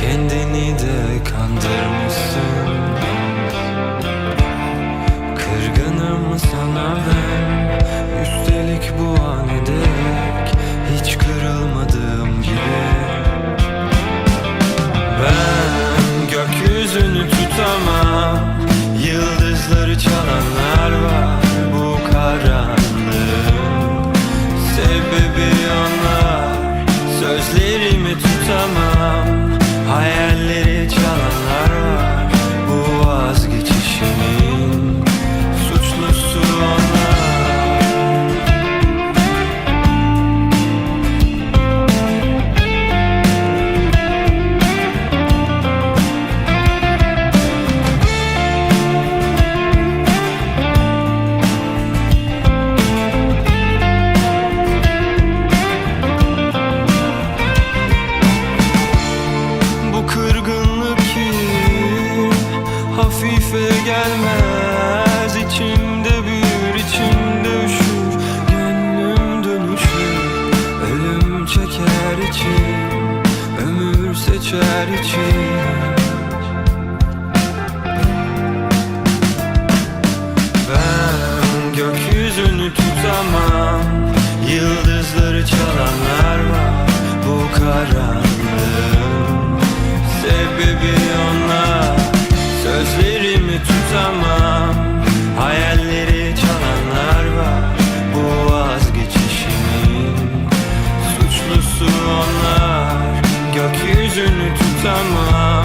Kendini de kandırmışsın. Kırgınım sana ben. Üstelik bu an dek Hiç kırılmadığım gibi. Ben gökyüzünü tutamam. Yıldızları çalanlar var Bu karanlığın Sebebi onlar. Sözlerimi tutamam I am çeker içim Ömür seçer içim Ben gökyüzünü tutamam Yıldızları çalanlar var Bu karanlığın Some love.